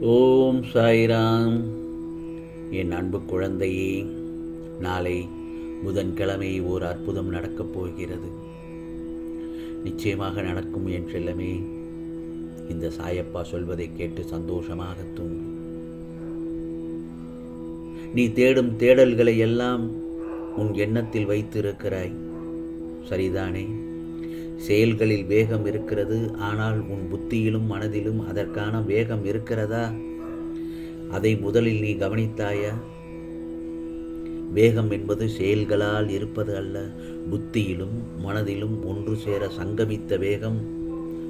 ஓம் சாய்ராம். என் அன்பு குழந்தையே நாளை புதன்கிழமை ஓர் அற்புதம் நடக்கப் போகிறது. நிச்சயமாக நடக்கும் என் செல்லமே இந்த சாயப்பா சொல்வதை கேட்டு சந்தோஷமாக தூங்கு. நீ தேடும் தேடல்களை எல்லாம் உன் எண்ணத்தில் வைத்திருக்கிறாய். சரிதானே? செயல்களில் வேகம் இருக்கிறது. ஆனால் உன் புத்தியிலும் மனதிலும் அதற்கான வேகம் இருக்கிறதா? அதை முதலில் நீ கவனித்தாயா? வேகம் என்பது செயல்களால் இருப்பது அல்ல. புத்தியிலும் மனதிலும் ஒன்று சேர சங்கமித்த வேகம்.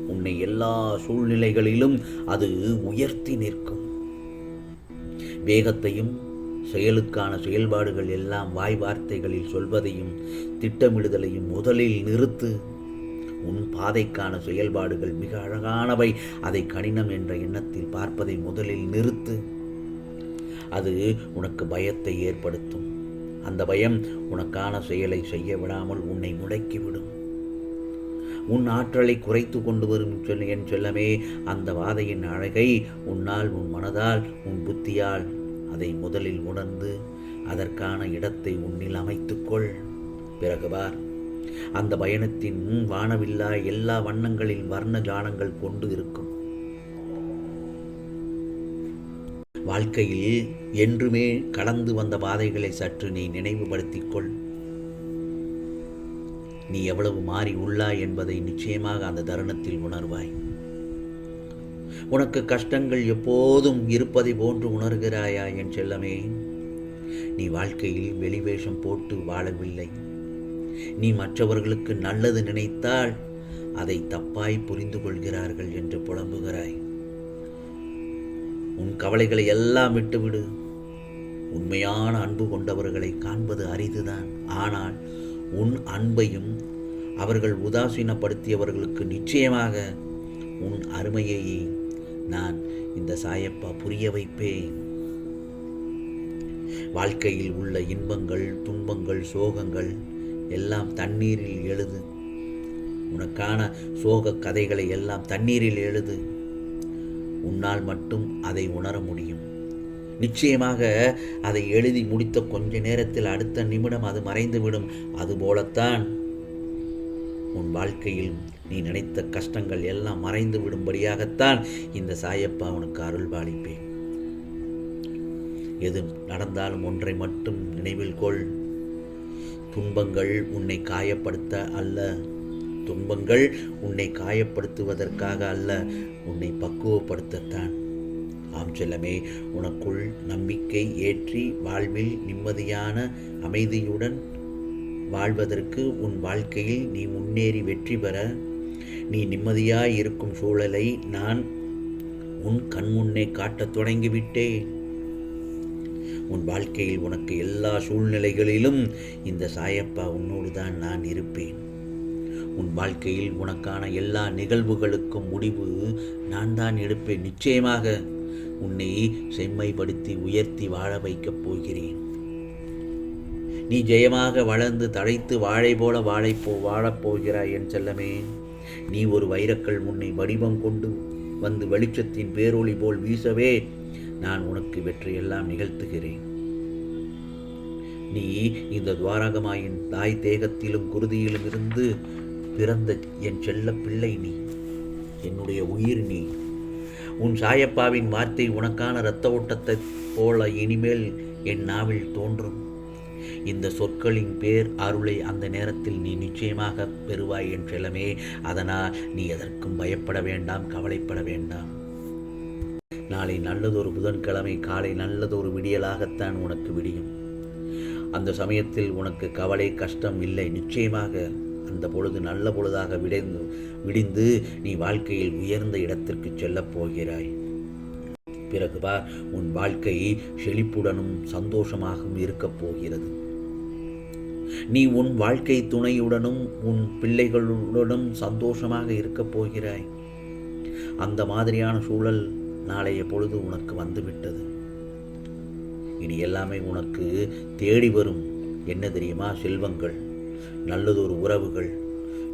உன்னை எல்லா சூழ்நிலைகளிலும் அது உயர்த்தி நிற்கும். வேகத்தையும் செயலுக்கான செயல்பாடுகள் எல்லாம் வாய் வார்த்தைகளில் சொல்வதையும் திட்டமிடுதலையும் முதலில் நிறுத்து. உன் பாதைக்கான செயல்பாடுகள் மிக அழகானவை. அதை கடினம் என்ற எண்ணத்தில் பார்ப்பதை முதலில் நிறுத்து. அது உனக்கு பயத்தை ஏற்படுத்தும். அந்த பயம் உனக்கான செயலை செய்ய விடாமல் உன்னை முடக்கிவிடும். உன் ஆற்றலை குறைத்து கொண்டு வரும் சொல் என் செல்லமே அந்த வாதையின் அழகை உன்னால் உன் மனதால் உன் புத்தியால் அதை முதலில் உணர்ந்து அதற்கான இடத்தை உன்னில் அமைத்துக்கொள் பிறகு பார் அந்த பயணத்தின் வானவில்லா எல்லா வண்ணங்களின் வர்ண ஜானங்கள் கொண்டு இருக்கும். வாழ்க்கையில் என்றுமே கடந்து வந்த பாதைகளை சற்று நீ நினைவுபடுத்திக் கொள். நீ எவ்வளவு மாறி உள்ளாய் என்பதை நிச்சயமாக அந்த தருணத்தில் உணர்வாய். உனக்கு கஷ்டங்கள் எப்போதும் இருப்பதை போன்று உணர்கிறாயா என் செல்லமே? நீ வாழ்க்கையில் வெளிவேஷம் போட்டு வாழவில்லை. நீ மற்றவர்களுக்கு நல்லது நினைத்தால் அதை தப்பாய் புரிந்து கொள்கிறார்கள் என்று புலம்புகிறாய். உன் கவலைகளை எல்லாம் விட்டுவிடு. உண்மையான அன்பு கொண்டவர்களை காண்பது அரிதுதான். ஆனால் உன் அன்பையும் அவர்கள் உதாசீனப்படுத்தியவர்களுக்கு நிச்சயமாக உன் அருமையை நான் இந்த சாயப்பா புரிய வைப்பேன். வாழ்க்கையில் உள்ள இன்பங்கள் துன்பங்கள் சோகங்கள் எல்லாம் தண்ணீரில் எழுது. உனக்கான சோக கதைகளை எல்லாம் தண்ணீரில் எழுது. உன்னால் மட்டும் அதை உணர முடியும். நிச்சயமாக அதை எழுதி முடித்த கொஞ்ச நேரத்தில் அடுத்த நிமிடம் அது மறைந்துவிடும். அதுபோலத்தான் உன் வாழ்க்கையில் நீ நினைத்த கஷ்டங்கள் எல்லாம் மறைந்து விடும்படியாகத்தான் இந்த சாயப்பா உனக்கு அருள் பாலிப்பேன். எது நடந்தாலும் ஒன்றை மட்டும் நினைவில் கொள். துன்பங்கள் உன்னை காயப்படுத்த அல்ல. துன்பங்கள் உன்னை காயப்படுத்துவதற்காக அல்ல. உன்னை பக்குவப்படுத்தத்தான். ஆம் செல்லமே உனக்குள் நம்பிக்கை ஏற்றி வாழ்வில் நிம்மதியான அமைதியுடன் வாழ்வதற்கு உன் வாழ்க்கையில் நீ முன்னேறி வெற்றி பெற. நீ நிம்மதியாய் இருக்கும் சூழலை நான் உன் கண்முன்னே காட்டத் தொடங்கிவிட்டேன். உன் வாழ்க்கையில் உனக்கு எல்லா சூழ்நிலைகளிலும் இந்த சாயப்பா உன்னோடு தான் நான் இருப்பேன். உன் வாழ்க்கையில் உனக்கான எல்லா நிகழ்வுகளுக்கும் முடிவு நான் தான் எடுப்பேன். நிச்சயமாக உன்னை செம்மைப்படுத்தி உயர்த்தி வாழ வைக்கப் போகிறேன். நீ ஜெயமாக வளர்ந்து தழைத்து வாழை போல வாழை போ வாழப்போகிறாய் என் செல்லமே. நீ ஒரு வைரக்கல் முன்னை வடிவம் கொண்டு வந்து வெளிச்சத்தின் பேரொளி போல் வீசவே. நான் உனக்கு வெற்றியெல்லாம் நிகழ்த்துகிறேன். நீ இந்த துவாரகமாயின் தாய் தேகத்திலும் குருதியிலும் இருந்து பிறந்த என் செல்ல பிள்ளை நீ. என்னுடைய உயிர் நீ. உன் சாயப்பாவின் வார்த்தை உனக்கான இரத்த ஓட்டத்தை போல இனிமேல் என் நாவில் தோன்றும். இந்த சொற்களின் பேர் அருளை அந்த நேரத்தில் நீ நிச்சயமாக பெறுவாய் என் செல்லமே. அதனால் நீ எதற்கும் பயப்பட வேண்டாம் கவலைப்பட வேண்டாம். நாளை நல்லதொரு புதன்கிழமை காலை நல்லதொரு விடியலாகத்தான் உனக்கு விடியும். அந்த சமயத்தில் உனக்கு கவலை கஷ்டம் இல்லை. நிச்சயமாக அந்த பொழுது நல்ல பொழுதாக விடைந்து விடிந்து நீ வாழ்க்கையில் உயர்ந்த இடத்திற்கு செல்லப் போகிறாய். பிறகு பார் உன் வாழ்க்கை செழிப்புடனும் சந்தோஷமாகவும் இருக்கப் போகிறது. நீ உன் வாழ்க்கை துணையுடனும் உன் பிள்ளைகளுடனும் சந்தோஷமாக இருக்கப் போகிறாய். அந்த மாதிரியான சூழல் நாளைய பொழுது உனக்கு வந்துவிட்டது. இனி எல்லாமே உனக்கு தேடி வரும். என்ன தெரியுமா? செல்வங்கள் நல்லதொரு உறவுகள்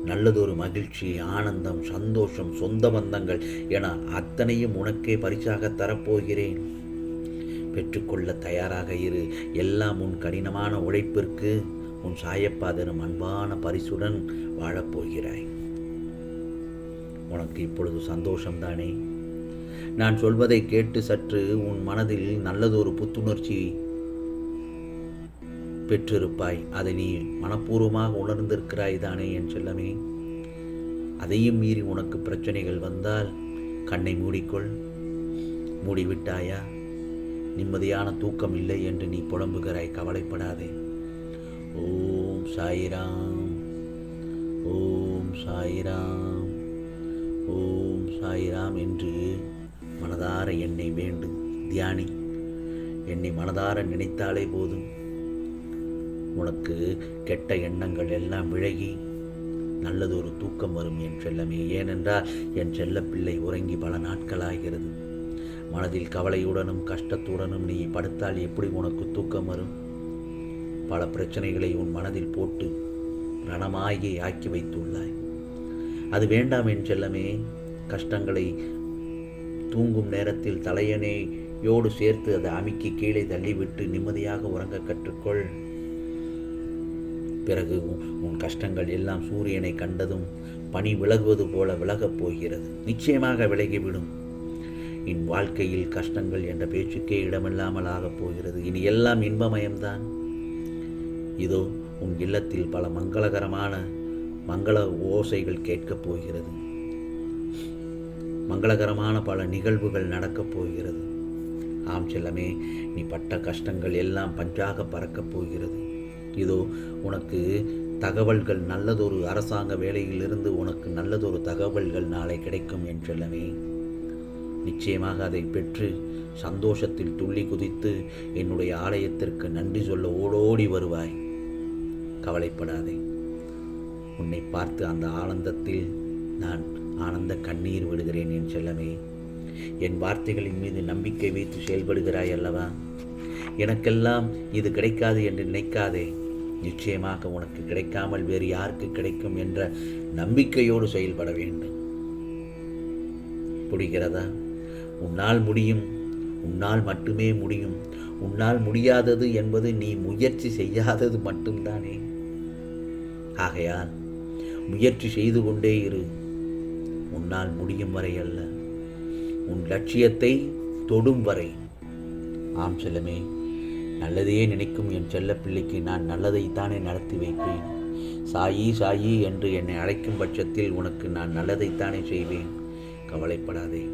நல்லதொரு மகிழ்ச்சி ஆனந்தம் சந்தோஷம் சொந்த பந்தங்கள் என அத்தனையும் உனக்கே பரிசாக தரப்போகிறேன். பெற்றுக்கொள்ள தயாராக இரு. எல்லாம் உன் கடினமான உழைப்பிற்கு உன் சாயப்பாதனும் அன்பான பரிசுடன் வாழப்போகிறாய். உனக்கு இப்பொழுது சந்தோஷம்தானே? நான் சொல்வதை கேட்டு சற்று உன் மனதில் நல்லதொரு புத்துணர்ச்சி பெற்றிருப்பாய். அதை நீ மனப்பூர்வமாக உணர்ந்திருக்கிறாய் தானே என் செல்லமே. அதையும் மீறி உனக்கு பிரச்சனைகள் வந்தால் கண்ணை மூடிக்கொள். மூடிவிட்டாயா? நிம்மதியான தூக்கம் இல்லை என்று நீ புலம்புகிறாய். கவலைப்படாதே. ஓம் சாயிராம். ஓம் சாயிராம். ஓம் சாயிராம் என்று மனதார என்னை வேண்டு தியானி. என்னை மனதார நினைத்தாலே போதும். உனக்கு கெட்ட எண்ணங்கள் எல்லாம் விலகி நல்லதொரு தூக்கம் வரும் என் செல்லமே. ஏனென்றால் என் செல்லப்பிள்ளை உறங்கி பல நாட்களாகிறது. மனதில் கவலையுடனும் கஷ்டத்துடனும் நீ படுத்தால் எப்படி உனக்கு தூக்கம் வரும்? பல பிரச்சனைகளை உன் மனதில் போட்டு ரணமாகி ஆக்கி வைத்துள்ளாய். அது வேண்டாம் என் செல்லமே. கஷ்டங்களை தூங்கும் நேரத்தில் தலையணையோடு சேர்த்து அதை அமுக்கி கீழே தள்ளிவிட்டு நிம்மதியாக உறங்க கற்றுக்கொள். பிறகு உன் கஷ்டங்கள் எல்லாம் சூரியனை கண்டதும் பனி விலகுவது போல விலகப் போகிறது. நிச்சயமாக விலகிவிடும். என் வாழ்க்கையில் கஷ்டங்கள் என்ற பேச்சுக்கே இடமில்லாமல் ஆகப் போகிறது. இனி எல்லாம் இன்பமயம்தான். இதோ உன் இல்லத்தில் பல மங்களகரமான மங்கள ஓசைகள் கேட்கப் போகிறது. மங்களகரமான பல நிகழ்வுகள் நடக்கப் போகிறது. ஆம் செல்லமே நீ பட்ட கஷ்டங்கள் எல்லாம் பஞ்சாக பறக்கப் போகிறது. இதோ உனக்கு தகவல்கள் நல்லதொரு அரசாங்க வேலையிலிருந்து உனக்கு நல்லதொரு தகவல்கள் நாளை கிடைக்கும் என் செல்லமே. நிச்சயமாக அதை பெற்று சந்தோஷத்தில் துள்ளி குதித்து என்னுடைய ஆலயத்திற்கு நன்றி சொல்ல ஓடோடி வருவாய். கவலைப்படாதே. உன்னை பார்த்து அந்த ஆனந்தத்தில் நான் ஆனந்த கண்ணீர் விடுகிறேன் என் செல்லமே. என் வார்த்தைகளின் மீது நம்பிக்கை வைத்து செயல்படுகிறாய் அல்லவா? எனக்கெல்லாம் இது கிடைக்காது என்று நினைக்காதே. நிச்சயமாக உனக்கு கிடைக்காமல் வேறு யாருக்கு கிடைக்கும் என்ற நம்பிக்கையோடு செயல்பட வேண்டும். புரிகிறதா? உன்னால் முடியும். உன்னால் மட்டுமே முடியும். உன்னால் முடியாதது என்பது நீ முயற்சி செய்யாதது மட்டும்தானே. ஆகையால் முயற்சி செய்து கொண்டே இரு. உன்னால் முடியும் வரை அல்ல. உன் லட்சியத்தை தொடும் வரை. ஆம் செல்லமே நல்லதையே நினைக்கும் என் செல்ல பிள்ளைக்கு நான் நல்லதைத்தானே நடத்தி வைப்பேன். சாயி சாயி என்று என்னை அழைக்கும் பட்சத்தில் உனக்கு நான் நல்லதைத்தானே செய்வேன். கவலைப்படாதே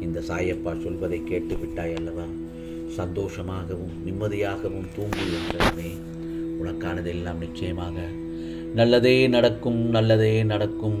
இந்த சாயப்பா சொல்வதை கேட்டு விட்டாய் அல்லவா? சந்தோஷமாகவும் நிம்மதியாகவும் தூங்கு என்றமே உனக்கானதெல்லாம் நிச்சயமாக. நல்லதே நடக்கும் நல்லதே நடக்கும்.